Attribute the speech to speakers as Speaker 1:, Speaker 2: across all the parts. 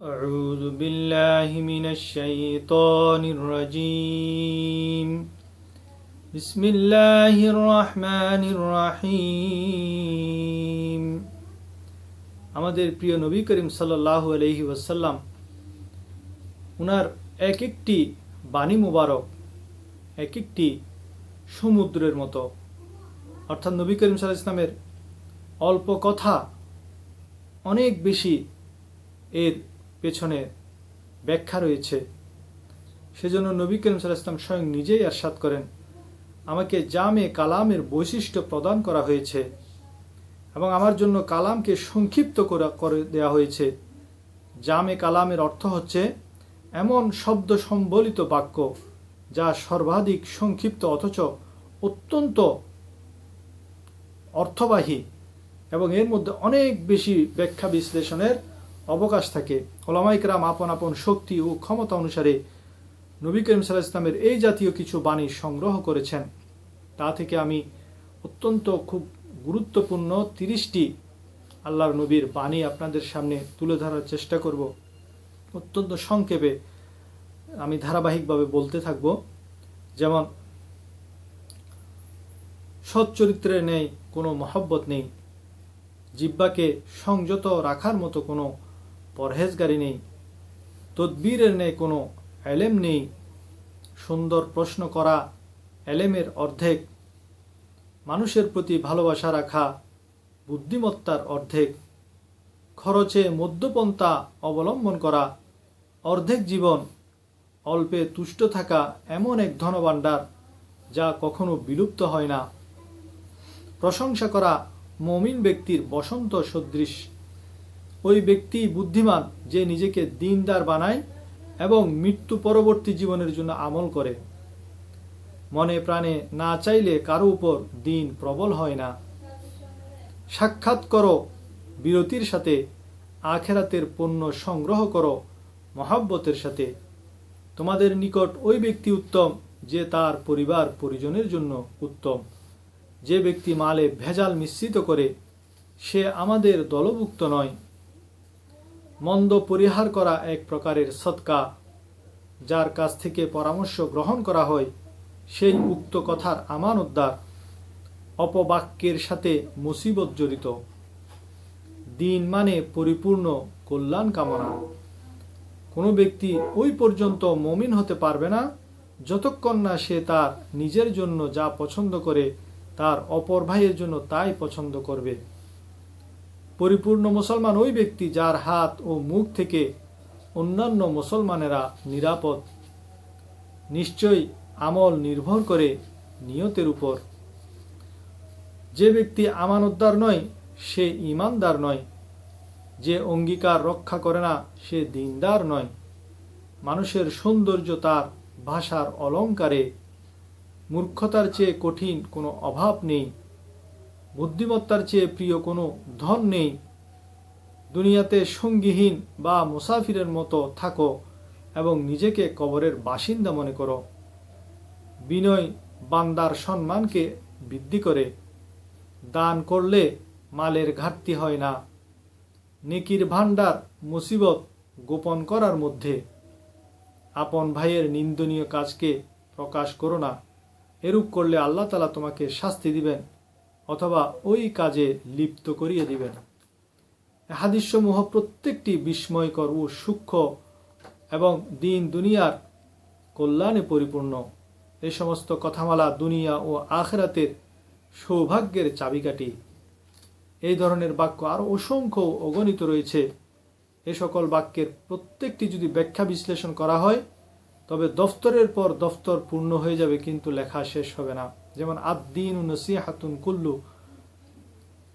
Speaker 1: أعوذ بالله من الشيطان الرجيم بسم الله الرحمن الرحيم আমাদের প্রিয় নবী করিম সাল্লাল্লাহু আলাইহি ওয়াসাল্লাম উনার এক একটি বাণী মুবারক এক একটি সমুদ্রের মতো অর্থাৎ নবী করিম সাল্লাহ ইসলামের অল্প কথা অনেক বেশি এর পেছনে ব্যাখ্যা রয়েছে। সেজন্য নবী করিম সাল্লাহ ইসলাম স্বয়ং নিজেই আরশাদ করেন, আমাকে জামে কালামের বৈশিষ্ট্য প্রদান করা হয়েছে এবং আমার জন্য কালামকে সংক্ষিপ্ত করা, করে দেওয়া হয়েছে। জামে কালামের অর্থ হচ্ছে এমন শব্দ সম্বলিত বাক্য যা সর্বাধিক সংক্ষিপ্ত অথচ অত্যন্ত অর্থবাহী এবং এর মধ্যে অনেক বেশি ব্যাখ্যা বিশ্লেষণের অবকাশ থাকে। ওলামাইকরাম আপন আপন শক্তি ও ক্ষমতা অনুসারে নবী করিম সাল্লাহ ইসলামের এই জাতীয় কিছু বাণী সংগ্রহ করেছেন। তা থেকে আমি অত্যন্ত খুব গুরুত্বপূর্ণ তিরিশটি আল্লাহর নবীর বাণী আপনাদের সামনে তুলে ধরার চেষ্টা করব। অত্যন্ত সংক্ষেপে আমি ধারাবাহিকভাবে বলতে থাকব। যেমন, সৎ চরিত্রে নেই, কোনো মহব্বত নেই। জিব্বাকে সংযত রাখার মতো কোনো পরহেজগারি নেই। তদবীরের নেই কোনো এলেম নেই। সুন্দর প্রশ্ন করা এলেমের অর্ধেক। মানুষের প্রতি ভালোবাসা রাখা বুদ্ধিমত্তার অর্ধেক। খরচে মধ্যপন্থা অবলম্বন করা। অর্ধেক জীবন অল্পে তুষ্ট থাকা এমন এক ধনভাণ্ডার যা কখনো বিলুপ্ত হয় না। প্রশংসা করা মমিন ব্যক্তির বসন্ত সদৃশ। ওই ব্যক্তি বুদ্ধিমান যে নিজেকে দিনদার বানায় এবং মৃত্যু পরবর্তী জীবনের জন্য আমল করে। মনে প্রাণে না চাইলে কারও উপর দিন প্রবল হয় না। সাক্ষাৎ করো, বিরতির সাথে, আখেরাতের পণ্য সংগ্রহ করো, মহাব্বতের সাথে। তোমাদের নিকট ওই ব্যক্তি উত্তম যে তার পরিবার পরিজনের জন্য উত্তম। যে ব্যক্তি মালে ভেজাল মিশ্রিত করে, সে আমাদের দলভুক্ত নয়। মন্দ পরিহার করা এক প্রকারের সৎকা, যার কাছ থেকে পরামর্শ গ্রহণ করা হয়, সেই উক্ত কথার আমান উদ্ধার, অপবাক্যের সাথে মুসিবত জড়িত। দিন মানে পরিপূর্ণ কল্যাণ কামনা। কোনো ব্যক্তি ওই পর্যন্ত মমিন হতে পারবে না, যতক্ষণ না সে তার নিজের জন্য যা পছন্দ করে, তার অপর ভাইয়ের জন্য তাই পছন্দ করবে। পরিপূর্ণ মুসলমান ওই ব্যক্তি যার হাত ও মুখ থেকে অন্যান্য মুসলমানেরা নিরাপদ। নিশ্চয়ই আমল নির্ভর করে নিয়তের উপর। যে ব্যক্তি আমানতদার নয়, সে ইমানদার নয়। যে অঙ্গীকার রক্ষা করে না, সে দিনদার নয়। মানুষের সৌন্দর্য তার ভাষার অলঙ্কারে। মূর্খতার চেয়ে কঠিন কোনো অভাব নেই। বুদ্ধিমত্তার চেয়ে প্রিয় কোনো ধন নেই। দুনিয়াতে সঙ্গীহীন বা মুসাফিরের মতো থাকো এবং নিজেকে কবরের বাসিন্দা মনে করো। বিনয় বান্দার সম্মানকে বৃদ্ধি করে। দান করলে মালের ঘাটতি হয় না। নেকির ভাণ্ডার, মুসিবত গোপন করার মধ্যে। আপন ভাইয়ের নিন্দনীয় কাজকে প্রকাশ করো না। এরূপ করলে আল্লাহ তালা তোমাকে শাস্তি দিবেন। অথবা ওই কাজে লিপ্ত করিয়ে দিবেন। হাদিসসমূহ প্রত্যেকটি বিস্ময়কর ও সূক্ষ্ম এবং দিন দুনিয়ার কল্যাণে পরিপূর্ণ। এই সমস্ত কথামালা দুনিয়া ও আখরাতের সৌভাগ্যের চাবিকাঠি। এই ধরনের বাক্য আরও অসংখ্য অগণিত রয়েছে। এ সকল বাক্যের প্রত্যেকটি যদি ব্যাখ্যা বিশ্লেষণ করা হয় তবে দফতরের পর দফতর পূর্ণ হয়ে যাবে কিন্তু লেখা শেষ হবে না। যেমন আদিন নসিহাতুন কুল্লু,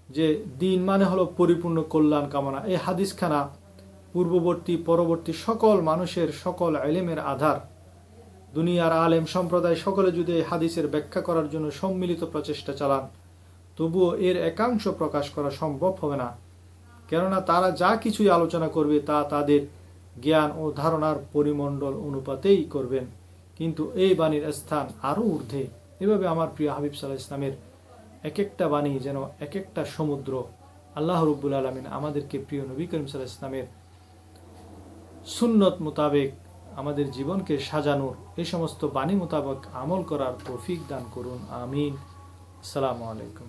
Speaker 1: যে দিন মানে হলো পরিপূর্ণ কল্যাণ কামনা। এই হাদিসখানা পূর্ববর্তী, পরবর্তী সকল মানুষের সকল আলেমের আধার। দুনিয়ার আলেম সম্প্রদায় সকলে যদি এই হাদিসের ব্যাখ্যা করার জন্য সম্মিলিত প্রচেষ্টা চালান, তবুও এর একাংশ প্রকাশ করা সম্ভব হবে না। কেননা তারা যা কিছুই আলোচনা করবে তা তাদের জ্ঞান ও ধারণার পরিমণ্ডল অনুপাতেই করবেন। কিন্তু এই বাণীর স্থান আরও ঊর্ধ্বে। এভাবে আমার প্রিয় হাবিব সাল্লাহ ইসলামের এক একটা বাণী যেন এক একটা সমুদ্র আল্লাহ রব্বুল আলমিন আমাদেরকে প্রিয় নবী করিম সাল্লাহ ইসলামের সুন্নত মোতাবেক আমাদের জীবনকে সাজানোর এই সমস্ত বাণী মোতাবেক আমল করার তৌফিক দান করুন। আমিন। আসসালামু আলাইকুম।